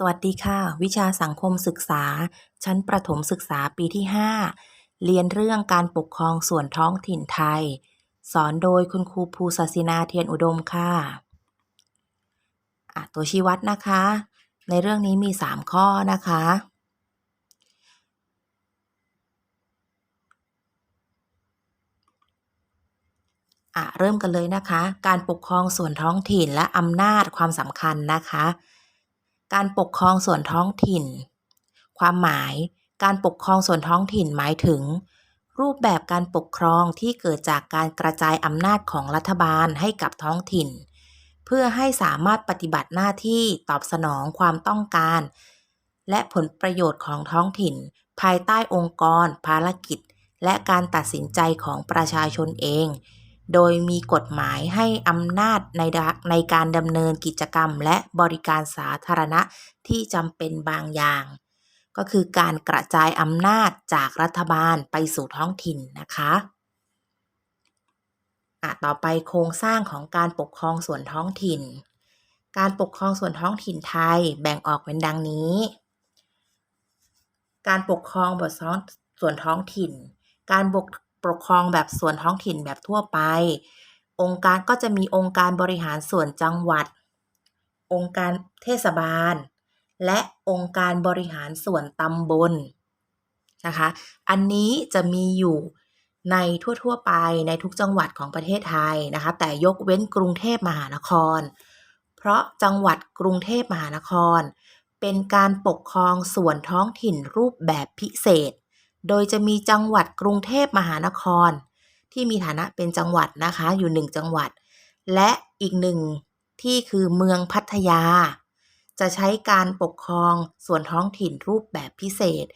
สวัสดีค่ะ วิชาสังคมศึกษา ชั้นประถมศึกษาปีที่ 5 เรียนเรื่องการปกครองส่วนท้องถิ่นไทย สอนโดยคุณครูภูศาสินาเทียนอุดมค่ะะตัวชี้วัดนะคะ ในเรื่องนี้มี 3 ข้อนะคะอะเริ่มกันเลยนะคะ การปกครองส่วนท้องถิ่นและอำนาจความสำคัญนะคะ การปกครองส่วนท้องถิ่น ความหมาย การปกครองส่วนท้องถิ่นหมายถึง รูปแบบการปกครองที่เกิดจากการกระจายอำนาจของรัฐบาลให้กับท้องถิ่น เพื่อให้สามารถปฏิบัติหน้าที่ตอบสนองความต้องการ และผลประโยชน์ของท้องถิ่น ภายใต้องค์กร ภารกิจ และการตัดสินใจของประชาชนเอง โดยมีกฎหมายให้อำนาจในในการดำเนินกิจกรรม และบริการสาธารณะที่จำเป็นบางอย่าง ก็คือการกระจายอำนาจจากรัฐบาลไปสู่ท้องถิ่นนะคะอะต่อไปโครงสร้างของการปกครองส่วนท้องถิ่น การปกครองส่วนท้องถิ่นไทยแบ่งออกเป็นดังนี้ การปกครองบทท้องส่วนท้องถิ่น การปก ปกครองแบบส่วนท้องถิ่นแบบทั่วไป องค์การก็จะมีองค์การบริหารส่วนจังหวัด องค์การเทศบาล และองค์การบริหารส่วนตำบลนะคะ อันนี้จะมีอยู่ในทั่วๆไปในทุกจังหวัดของประเทศไทยนะคะ แต่ยกเว้นกรุงเทพมหานคร เพราะจังหวัดกรุงเทพมหานคร เป็นการปกครองส่วนท้องถิ่นรูปแบบพิเศษ โดยจะมีจังหวัดกรุงเทพมหานคร ที่มีฐานะเป็นจังหวัดนะคะอยู่หนึ่งจังหวัด และอีกหนึ่งที่คือเมืองพัทยา จะใช้การปกครองส่วนท้องถิ่นรูปแบบพิเศษ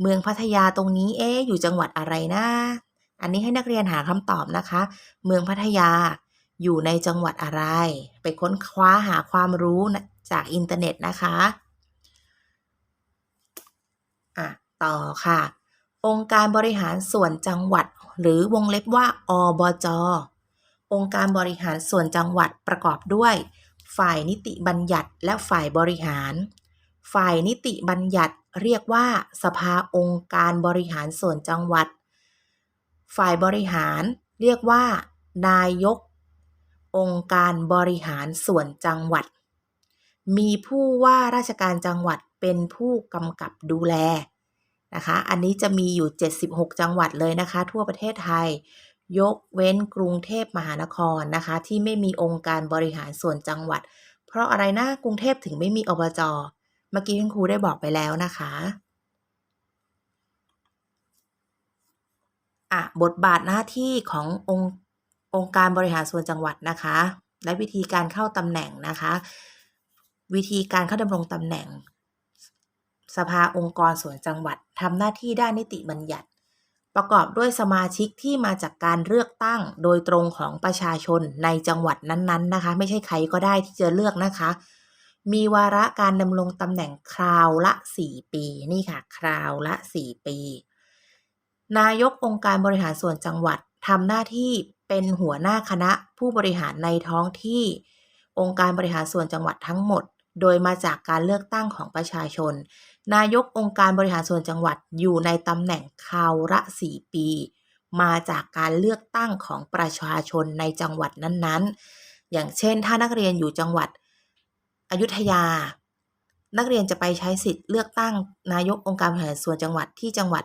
เมืองพัทยาตรงนี้เอ๊อยู่จังหวัดอะไรนะ อันนี้ให้นักเรียนหาคำตอบนะคะ เมืองพัทยาอยู่ในจังหวัดอะไร ไปค้นคว้าหาความรู้จากอินเทอร์เน็ตนะคะ อะ ต่อค่ะ องค์การบริหารส่วนจังหวัด หรือวงเล็บว่า อบจ องค์การบริหารส่วนจังหวัดประกอบด้วย ฝ่ายนิติบัญญัติและฝ่ายบริหาร ฝ่ายนิติบัญญัติเรียกว่า สภาองค์การบริหารส่วนจังหวัด ฝ่ายบริหารเรียกว่า นายก องค์การบริหารส่วนจังหวัด มีผู้ว่าราชการจังหวัดเป็นผู้กำกับดูแล นะคะ อันนี้จะมีอยู่ 76 จังหวัดเลยนะคะ ทั่วประเทศไทย ยกเว้นกรุงเทพมหานครนะคะ ที่ไม่มีองค์การบริหารส่วนจังหวัด เพราะอะไรนะกรุงเทพถึงไม่มีอบจเมื่อกี้คุณครูได้บอกไปแล้วนะคะอะบทบาทหน้าที่ขององค์องค์การบริหารส่วนจังหวัดนะคะ และวิธีการเข้าตำแหน่งนะคะ วิธีการเข้าดำรงตำแหน่ง สภาองค์กรส่วนจังหวัดทำหน้าที่ด้านนิติบัญญัติ ประกอบด้วยสมาชิกที่มาจากการเลือกตั้งโดยตรงของประชาชนในจังหวัดนั้นๆนะคะ ไม่ใช่ใครก็ได้ที่จะเลือกนะคะ มีวาระการดำรงตำแหน่งคราวละ 4 ปี นี่ค่ะ คราวละ 4 ปี นายกองค์การบริหารส่วนจังหวัดทำหน้าที่เป็นหัวหน้าคณะผู้บริหารในท้องที่ องค์การบริหารส่วนจังหวัดทั้งหมด โดยมาจากการเลือกตั้งของประชาชน นายกองค์การบริหารส่วนจังหวัดอยู่ในตำแหน่งคราวละ4ปี มาจากการเลือกตั้งของประชาชนในจังหวัดนั้นๆ อย่างเช่น ถ้านักเรียนอยู่จังหวัดอยุธยา นักเรียนจะไปใช้สิทธิ์เลือกตั้งนายกองค์การบริหารส่วนจังหวัดที่จังหวัด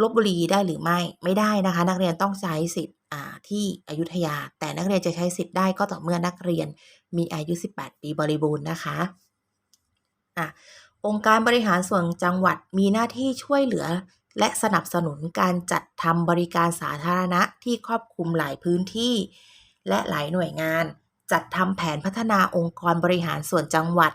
ลบบุรีได้หรือไม่ไม่ได้นะคะ นักเรียนต้องใช้สิทธิ์ที่อยุธยา แต่นักเรียนจะใช้สิทธิ์ได้ก็ต่อเมื่อนักเรียนมีอายุ 18 ปีบริบูรณ์นะคะอะ องค์การบริหารส่วนจังหวัดมีหน้าที่ช่วยเหลือ และสนับสนุนการจัดทำบริการสาธารณะที่ครอบคลุมหลายพื้นที่ และหลายหน่วยงาน จัดทำแผนพัฒนาองค์กรบริหารส่วนจังหวัด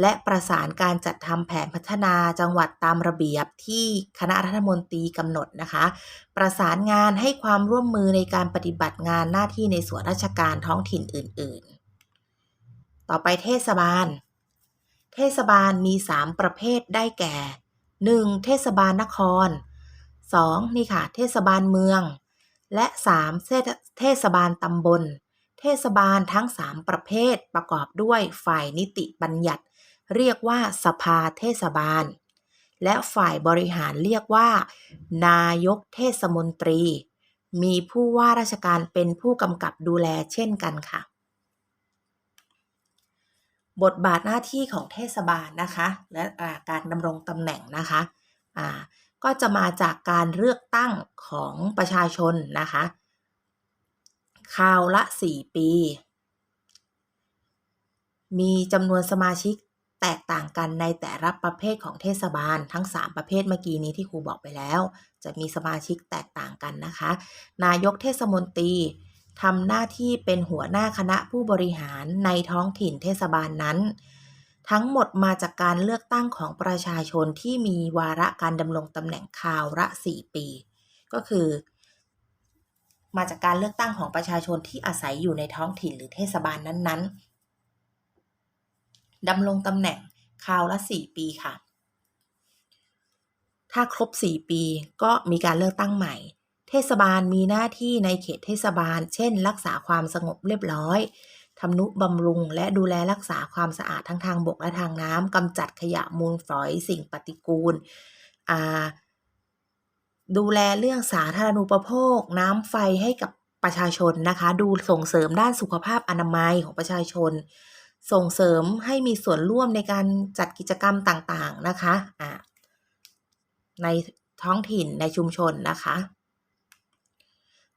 และประสานการจัดทำแผนพัฒนาจังหวัดตามระเบียบที่คณะรัฐมนตรีกำหนดนะคะ ประสานงานให้ความร่วมมือในการปฏิบัติงานหน้าที่ในส่วนราชการท้องถิ่นอื่น ๆ ต่อไปเทศบาล เทศบาลมี 3 ประเภทได้แก่ 1. เทศบาลนคร 2. นี่ค่ะ เทศบาลเมือง และ 3. เทศเทศบาลตำบล เทศบาลทั้ง 3 ประเภทประกอบด้วยฝ่ายนิติบัญญัติ เรียกว่าสภาเทศบาล และฝ่ายบริหารเรียกว่า นายกเทศมนตรี มีผู้ว่าราชการเป็นผู้กำกับดูแลเช่นกันค่ะ บทบาทหน้าที่ของเทศบาลนะคะ และการดำรงตำแหน่งนะคะอ่าก็จะมาจากการเลือกตั้งของประชาชนนะคะคราวละ 4 ปี มีจำนวนสมาชิกแตกต่างกันในแต่ละประเภทของเทศบาลทั้ง 3 ประเภทเมื่อกี้นี้ที่ครูบอกไปแล้ว จะมีสมาชิกแตกต่างกันนะคะ นายกเทศมนตรี ทำหน้าที่เป็นหัวหน้าคณะผู้บริหารในท้องถิ่นเทศบาลนั้น ทั้งหมดมาจากการเลือกตั้งของประชาชนที่มีวาระการดำรงตำแหน่งคาวละ4 ปี ก็คือ มาจากการเลือกตั้งของประชาชนที่อาศัยอยู่ในท้องถิ่นหรือเทศบาลนั้นๆดำรงตำแหน่งคาวละ 4 ปีค่ะ ถ้าครบ 4 ปีก็มีการเลือกตั้งใหม่ เทศบาลมีหน้าที่ในเขตเทศบาล เช่น รักษาความสงบเรียบร้อยทำนุบำรุงและดูแลรักษาความสะอาดทั้งทางบกและทางน้ำกำจัดขยะมูลฝอยสิ่งปฏิกูล ดูแลเรื่องสาธารณูปโภค น้ำไฟให้กับประชาชนนะคะ ดูส่งเสริมด้านสุขภาพอนามัยของประชาชน ส่งเสริมให้มีส่วนร่วมในการจัดกิจกรรมต่างๆนะคะอ่าในท้องถิ่นในชุมชนนะคะ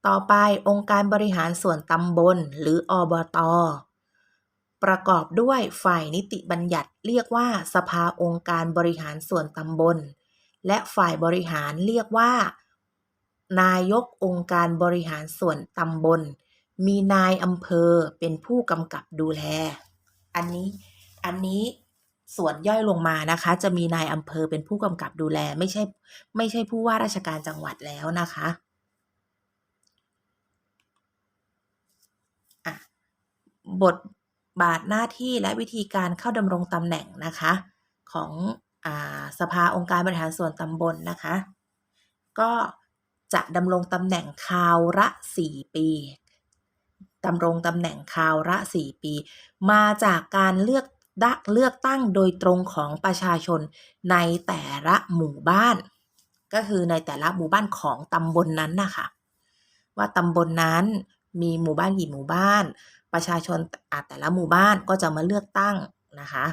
ต่อไปองค์การบริหารส่วนตำบล หรืออบต ประกอบด้วยฝ่ายนิติบัญญัติเรียกว่าสภาองค์การบริหารส่วนตำบล และฝ่ายบริหารเรียกว่า นายกองค์การบริหารส่วนตำบล มีนายอำเภอเป็นผู้กำกับดูแล อันนี้อันนี้ส่วนย่อยลงมานะคะ จะมีนายอำเภอเป็นผู้กำกับดูแล ไม่ใช่ไม่ใช่ผู้ว่าราชการจังหวัดแล้วนะคะอะ บทบาทหน้าที่และวิธีการเข้าดำรงตำแหน่งนะคะ ของอสภาองค์การบริหารส่วนตำบลนะคะ ก็จะดำรงตำแหน่งคาวละ4ปีดำรงตำแหน่งคาวละ 4 ปี มาจากการเลือกดักเลือกตั้งโดยตรงของประชาชนในแต่ละหมู่บ้าน ก็คือในแต่ละหมู่บ้านของตำบลนนั้นนะคะว่าตำบลนนั้น มีหมู่บ้านกี่หมู่บ้าน ประชาชนอะแต่ละหมู่บ้านก็จะมาเลือกตั้งนะคะ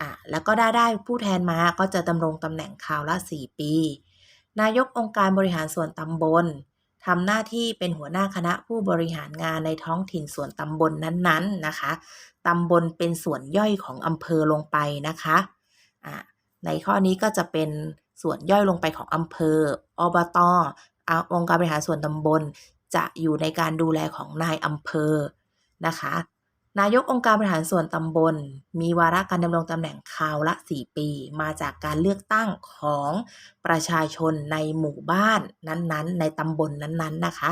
อะแล้วก็ได้ได้ผู้แทนมาก็จะดำรงตำแหน่งคราวละ 4 ปี นายกองค์การบริหารส่วนตำบลทำหน้าที่เป็นหัวหน้าคณะผู้บริหารงานในท้องถิ่นส่วนตำบลนั้นๆนะคะตำบลเป็นส่วนย่อยของอำเภอลงไปนะคะอะในข้อนี้ก็จะเป็นส่วนย่อยลงไปของอำเภอ อบตอองค์การบริหารส่วนตำบล จะอยู่ในการดูแลของนายอำเภอนะคะ นายกองค์การบริหารส่วนตำบล มีวาระการดำรงตำแหน่งคราวละ 4 ปี มาจากการเลือกตั้งของประชาชนในหมู่บ้านนั้นๆ ในตำบลนั้นๆนะคะ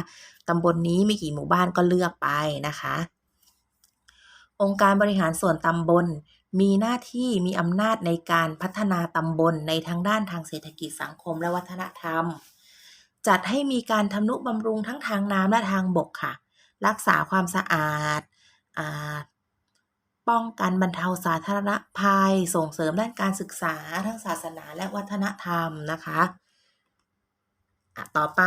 ตำบลนนี้มีกี่หมู่บ้านก็เลือกไปนะคะ องค์การบริหารส่วนตำบลมีหน้าที่มีอำนาจในการพัฒนาตำบลในทางด้านทางเศรษฐกิจสังคมและวัฒนธรรม จัดให้มีการทำนุบำรุงทั้งทางน้ำและทางบกค่ะ รักษาความสะอาดป้องกันบรรเทาสาธารณภัย ส่งเสริมด้านการศึกษาทั้งศาสนาและวัฒนธรรมนะคะะต่อไป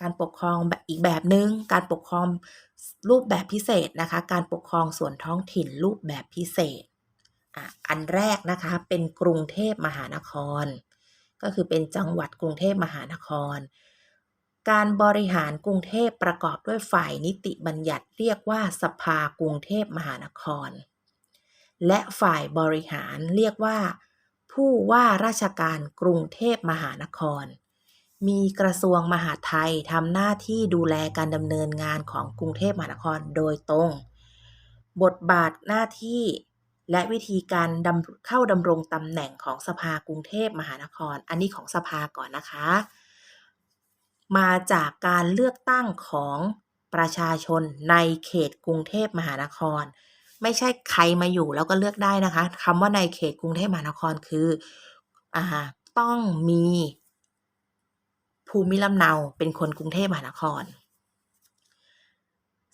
การปกครองแบบอีกแบบหนึง่งการปกครองรูปแบบพิเศษนะคะ การปกครองส่วนท้องถิ่นรูปแบบพิเศษออันแรกนะคะเป็นกรุงเทพมหานคร ก็คือเป็นจังหวัดกรุงเทพมหานคร การบริหารกรุงเทพประกอบด้วยฝ่ายนิติบัญญัติเรียกว่าสภากรุงเทพมหานคร และฝ่ายบริหารเรียกว่า ผู้ว่าราชการกรุงเทพมหานคร มีกระทรวงมหาดไทยทำหน้าที่ดูแลการดำเนินงานของกรุงเทพมหานครโดยตรง บทบาทหน้าที่และวิธีการเข้าดำรงตำแหน่งของสภากรุงเทพมหานคร อันนี้ของสภาก่อนนะคะ มาจากการเลือกตั้งของประชาชนในเขตกรุงเทพมหานคร ไม่ใช่ใครมาอยู่แล้วก็เลือกได้นะคะคำว่าในเขตกรุงเทพมหานครคืออ่าต้องมีภูมิลำเนาเป็นคนกรุงเทพมหานคร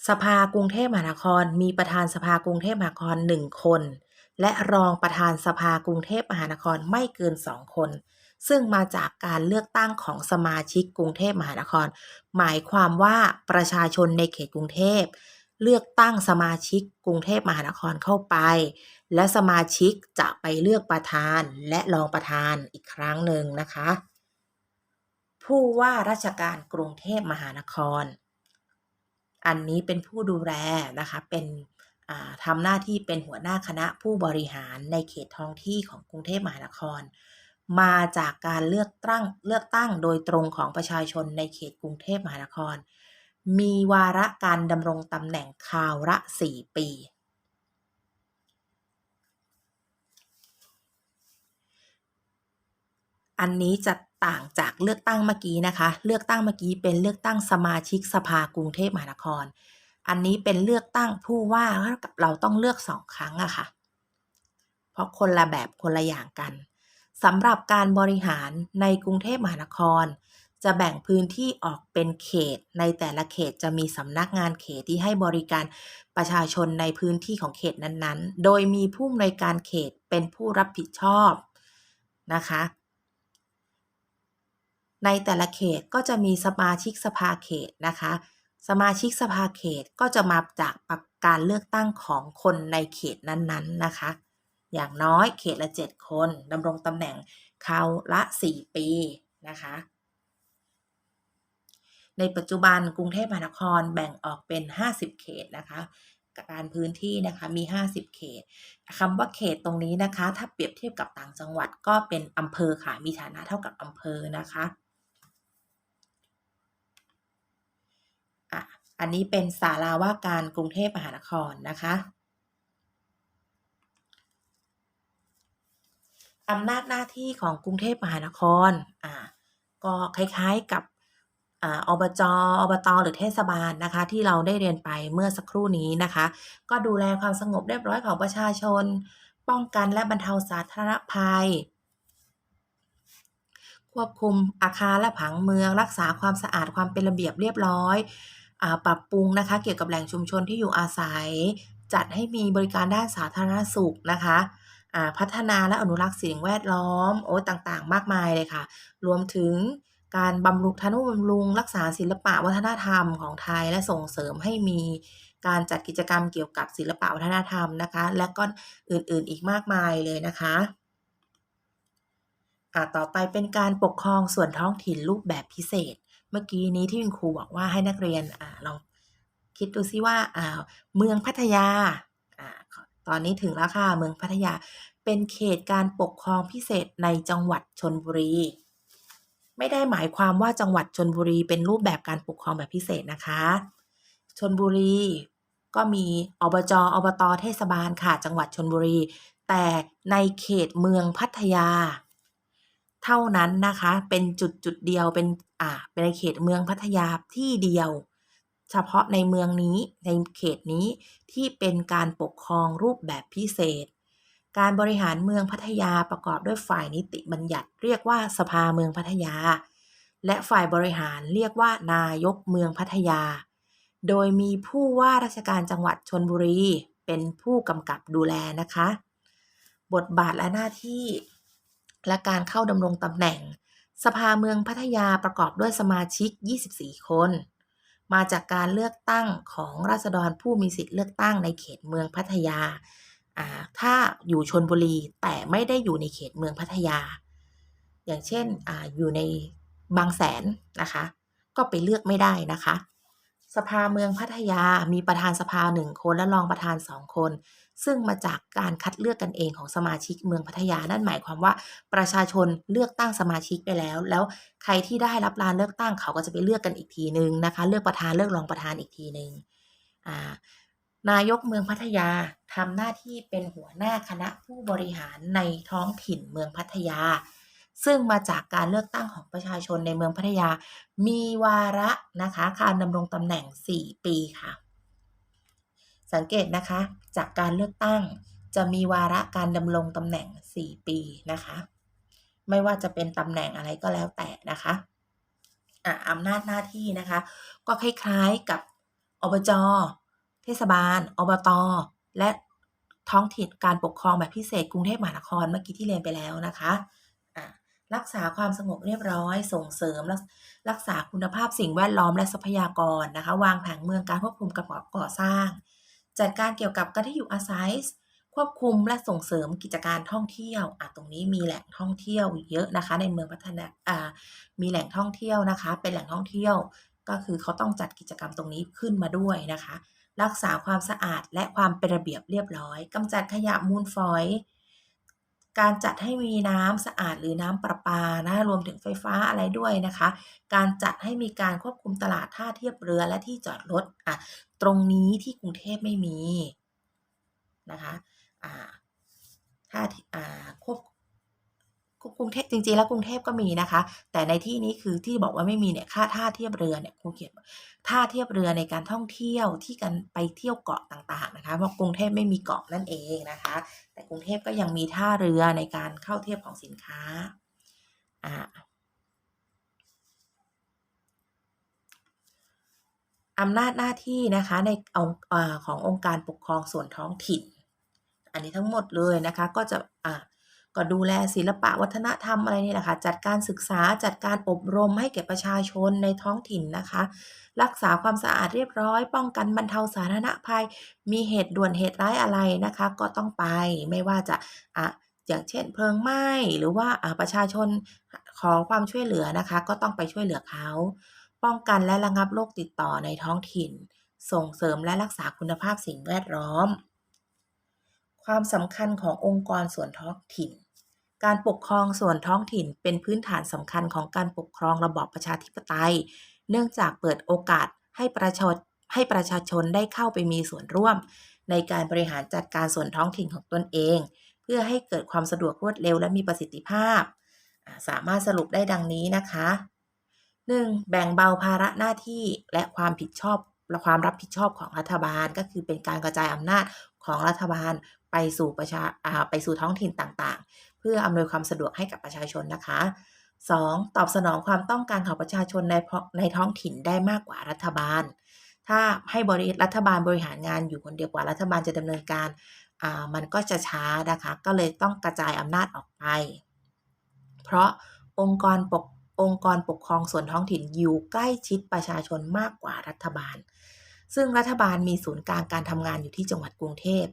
สภากรุงเทพมหานคร มีประธานสภากรุงเทพมหานครหนึ่งคน และรองประธานสภากรุงเทพมหานครไม่เกิน2คน ซึ่งมาจากการเลือกตั้งของสมาชิกกรุงเทพมหานคร หมายความว่าประชาชนในเขตกรุงเทพ เลือกตั้งสมาชิกกรุงเทพมหานครเข้าไป และสมาชิกจะไปเลือกประธานและรองประธานอีกครั้งหนึ่งนะคะ ผู้ว่าราชการกรุงเทพมหานคร อันนี้เป็นผู้ดูแลนะคะเป็นทำหน้าที่เป็นหัวหน้าคณะผู้บริหารในเขตท้องที่ของกรุงเทพมหานคร มาจากการเลือกตั้งเลือกตั้งโดยตรงของประชาชนในเขตกรุงเทพมหานคร มีวาระการดำรงตำแหน่งคาวละ 4 ปี อันนี้จะต่างจากเลือกตั้งเมื่อกี้นะคะ เลือกตั้งเมื่อกี้เป็นเลือกตั้งสมาชิกสภากรุงเทพมหานคร อันนี้เป็นเลือกตั้งผู้ว่ากับเราต้องเลือกสองครั้งอะค่ะ เพราะคนละแบบคนละอย่างกัน สำหรับการบริหารในกรุงเทพมหานคร จะแบ่งพื้นที่ออกเป็นเขต ในแต่ละเขตจะมีสำนักงานเขตที่ให้บริการประชาชนในพื้นที่ของเขตนั้นๆ โดยมีผู้อำนวยการเขตเป็นผู้รับผิดชอบนะคะในแต่ละเขตก็จะมีสมาชิกสภาเขตนะคะ สมาชิกสภาเขตก็จะมาจากการเลือกตั้งของคนในเขตนั้นๆนะคะ อย่างน้อยเขตละ 7 คนดำรงตำแหน่งคราวละ 4 ปีนะคะ ในปัจจุบันกรุงเทพมหานครแบ่งออกเป็น 50 เขตนะคะการพื้นที่นะคะมี 50 เขตคำว่าเขตตรงนี้นะคะ ถ้าเปรียบเทียบกับต่างจังหวัดก็เป็นอำเภอค่ะมีฐานะเท่ากับอำเภอนะคะอะอันนี้เป็นศาลาว่าการกรุงเทพมหานครนะคะ อำนาจหน้าที่ของกรุงเทพมหานครอ่าก็คล้ายๆกับอ่าอบจอบต หรือเทศบาลนะคะ ที่เราได้เรียนไปเมื่อสักครู่นี้นะคะ ก็ดูแลความสงบเรียบร้อยของประชาชน ป้องกันและบรรเทาสาธารณภัย ควบคุมอาคารและผังเมือง รักษาความสะอาดความเป็นระเบียบเรียบร้อยอ่าปรับปรุงนะคะเกี่ยวกับแหล่งชุมชนที่อยู่อาศัย จัดให้มีบริการด้านสาธารณสุขนะคะ พัฒนาและอนุรักษ์สิ่งแวดล้อม โอ้ยต่างๆ มากมายเลยค่ะ รวมถึงการบำรุงทนุบำรุง รักษาศิลปะวัฒนธรรมของไทยและส่งเสริมให้มีการจัดกิจกรรมเกี่ยวกับศิลปะวัฒนธรรมนะคะ และก็อื่นๆอีกมากมายเลยนะคะอ่าต่อไปเป็นการปกครองส่วนท้องถิ่นรูปแบบพิเศษ เมื่อกี้นี้ที่คุณครูบอกว่าให้นักเรียนอ่าลองคิดดูซิว่าอ่าเมืองพัทยาอ่า ตอนนี้ถึงแล้วค่ะเมืองพัทยาเป็นเขตการปกครองพิเศษในจังหวัดชลบุรี ไม่ได้หมายความว่าจังหวัดชลบุรีเป็นรูปแบบการปกครองแบบพิเศษนะคะชลบุรีก็มีอบจอบตเทศบาลค่ะจังหวัดชลบุรี แต่ในเขตเมืองพัทยา เท่านั้นนะคะเป็นจุดจุดเดียวเป็นอ่าเป็นในเขตเมืองพัทยาที่เดียว เฉพาะในเมืองนี้ในเขตนี้ที่เป็นการปกครองรูปแบบพิเศษ การบริหารเมืองพัทยาประกอบด้วยฝ่ายนิติบัญญัติ เรียกว่าสภาเมืองพัทยา และฝ่ายบริหารเรียกว่านายกเมืองพัทยา โดยมีผู้ว่าราชการจังหวัดชลบุรี เป็นผู้กำกับดูแลนะคะ บทบาทและหน้าที่และการเข้าดำรงตำแหน่ง สภาเมืองพัทยาประกอบด้วยสมาชิก 24 คน มาจากการเลือกตั้งของราษฎรผู้มีสิทธิ์เลือกตั้งในเขตเมืองพัทยาอ่าถ้าอยู่ชนบุรีแต่ไม่ได้อยู่ในเขตเมืองพัทยา อย่างเช่นอ่าอยู่ในบางแสนนะคะ ก็ไปเลือกไม่ได้นะคะ สภาเมืองพัทยามีประธานสภาหนึ่งคนและรองประธานสองคน ซึ่งมาจากการคัดเลือกกันเองของสมาชิกเมืองพัทยา นั่นหมายความว่าประชาชนเลือกตั้งสมาชิกไปแล้ว แล้วใครที่ได้รับการเลือกตั้งเขาก็จะไปเลือกกันอีกทีหนึ่งนะคะ เลือกประธานเลือกรองประธานอีกทีหนึ่งอ่านายกเมืองพัทยาทำหน้าที่เป็นหัวหน้าคณะผู้บริหารในท้องถิ่นเมืองพัทยา ซึ่งมาจากการเลือกตั้งของประชาชนในเมืองพัทยา มีวาระนะคะการดำรงตำแหน่ง 4 ปีค่ะ สังเกตนะคะ จากการเลือกตั้งจะมีวาระการดำรงตำแหน่ง 4 ปีนะคะ ไม่ว่าจะเป็นตำแหน่งอะไรก็แล้วแต่นะคะอะอำนาจหน้าที่นะคะ ก็คล้ายๆกับอบจเทศบาล อบต และท้องถิ่นการปกครองแบบพิเศษกรุงเทพมหานครเมื่อกี้ที่เรียนไปแล้วนะคะอะรักษาความสงบเรียบร้อยส่งเสริมรักรักษาคุณภาพสิ่งแวดล้อมและทรัพยากรนะคะ วางผังเมืองการควบคุมการก่อสร้าง จัดการเกี่ยวกับการที่อยู่อาศัย ควบคุมและส่งเสริมกิจการท่องเที่ยวอะตรงนี้มีแหล่งท่องเที่ยวเยอะนะคะ ในเมืองพัฒนาอ่ามีแหล่งท่องเที่ยวนะคะ เป็นแหล่งท่องเที่ยว ก็คือเขาต้องจัดกิจกรรมตรงนี้ขึ้นมาด้วยนะคะ รักษาความสะอาดและความเป็นระเบียบเรียบร้อยกำจัดขยะมูลฝอย การจัดให้มีน้ำสะอาดหรือน้ำประปานะรวมถึงไฟฟ้าอะไรด้วยนะคะ การจัดให้มีการควบคุมตลาดท่าเทียบเรือและที่จอดรถอะตรงนี้ที่กรุงเทพไม่มีนะคะอ่าท่าอ่าควบ กรุงเทพจริงๆแล้วกรุงเทพก็มีนะคะ แต่ในที่นี้คือที่บอกว่าไม่มีเนี่ยค่าท่าเทียบเรือเนี่ยครูเขียนท่าเทียบเรือในการท่องเที่ยวที่กันไปเที่ยวเกาะต่างๆนะคะเพราะกรุงเทพไม่มีเกาะนั่นเองนะคะ แต่กรุงเทพก็ยังมีท่าเรือในการเข้าเทียบของสินค้าอ่าอำนาจหน้าที่นะคะในองอขององค์การปกครองส่วนท้องถิ่น อันนี้ทั้งหมดเลยนะคะก็จะอ่า ก็ดูแลศิลปะวัฒนธรรมอะไรนี่แหละค่ะ จัดการศึกษาจัดการอบรมให้แก่ประชาชนในท้องถิ่นนะคะ รักษาความสะอาดเรียบร้อย ป้องกันบรรเทาสาธารณภัย มีเหตุด่วนเหตุร้ายอะไรนะคะ ก็ต้องไปไม่ว่าจะอะอย่างเช่นเพลิงไหม้หรือว่าประชาชนขอความช่วยเหลือนะคะ ก็ต้องไปช่วยเหลือเขา ป้องกันและระงับโรคติดต่อในท้องถิ่น ส่งเสริมและรักษาคุณภาพสิ่งแวดล้อม ความสำคัญขององค์กรส่วนท้องถิ่น การปกครองส่วนท้องถิ่นเป็นพื้นฐานสำคัญของการปกครองระบอบประชาธิปไตย เนื่องจากเปิดโอกาสให้ประชาให้ประชาชนได้เข้าไปมีส่วนร่วม ในการบริหารจัดการส่วนท้องถิ่นของตนเอง เพื่อให้เกิดความสะดวกรวดเร็วและมีประสิทธิภาพ สามารถสรุปได้ดังนี้นะคะ 1. แบ่งเบาภาระหน้าที่และความผิดชอบและความรับผิดชอบของรัฐบาลก็คือเป็นการกระจายอำนาจของรัฐบาลไปสู่ประชาไปสู่ท้องถิ่นต่างๆ เพื่ออำนวยความสะดวกให้กับประชาชนนะคะ 2. ตอบสนองความต้องการของประชาชนในในท้องถิ่นได้มากกว่ารัฐบาล ถ้าให้บริรัฐบาลบริหารงานอยู่คนเดียวกว่ารัฐบาลจะดำเนินการมันก็จะช้านะคะ ก็เลยต้องกระจายอำนาจออกไป เพราะองค์กรปกองค์กรปกครองส่วนท้องถิ่นอยู่ใกล้ชิดประชาชนมากกว่ารัฐบาล ซึ่งรัฐบาลมีศูนย์กลางการทำงานอยู่ที่จังหวัดกรุงเทพ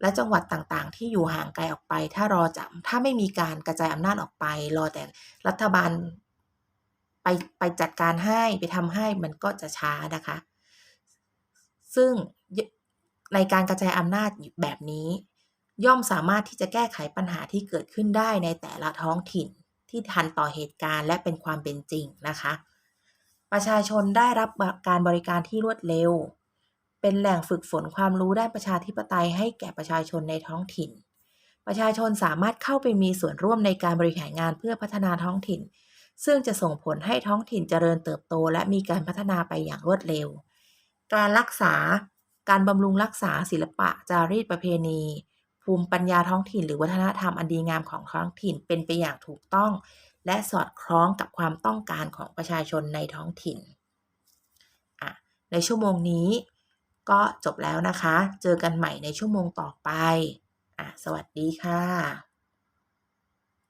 และจังหวัดต่างๆ ที่อยู่ห่างไกลออกไป ถ้ารอจะถ้าไม่มีการกระจายอำนาจออกไป รอแต่รัฐบาลไปไปจัดการให้ไปทำให้มันก็จะช้านะคะ ซึ่งในการกระจายอำนาจแบบนี้ ย่อมสามารถที่จะแก้ไขปัญหาที่เกิดขึ้นได้ในแต่ละท้องถิ่นที่ทันต่อเหตุการณ์และเป็นความเป็นจริงนะคะ ประชาชนได้รับการบริการที่รวดเร็ว เป็นแหล่งฝึกฝนความรู้ด้านประชาธิปไตยให้แก่ประชาชนในท้องถิ่น ประชาชนสามารถเข้าไปมีส่วนร่วมในการบริหารงานเพื่อพัฒนาท้องถิ่น ซึ่งจะส่งผลให้ท้องถิ่นเจริญเติบโต และมีการพัฒนาไปอย่างรวดเร็ว การรักษา การบำรุงรักษาศิลปะจารีตประเพณี ภูมิปัญญาท้องถิ่น หรือวัฒนธรรมอันดีงามของท้องถิ่นเป็นไปอย่างถูกต้อง และสอดคล้องกับความต้องการของประชาชนในท้องถิ่น ในชั่วโมงนี้ ก็จบแล้วนะคะ เจอกันใหม่ในชั่วโมงต่อไป สวัสดีค่ะ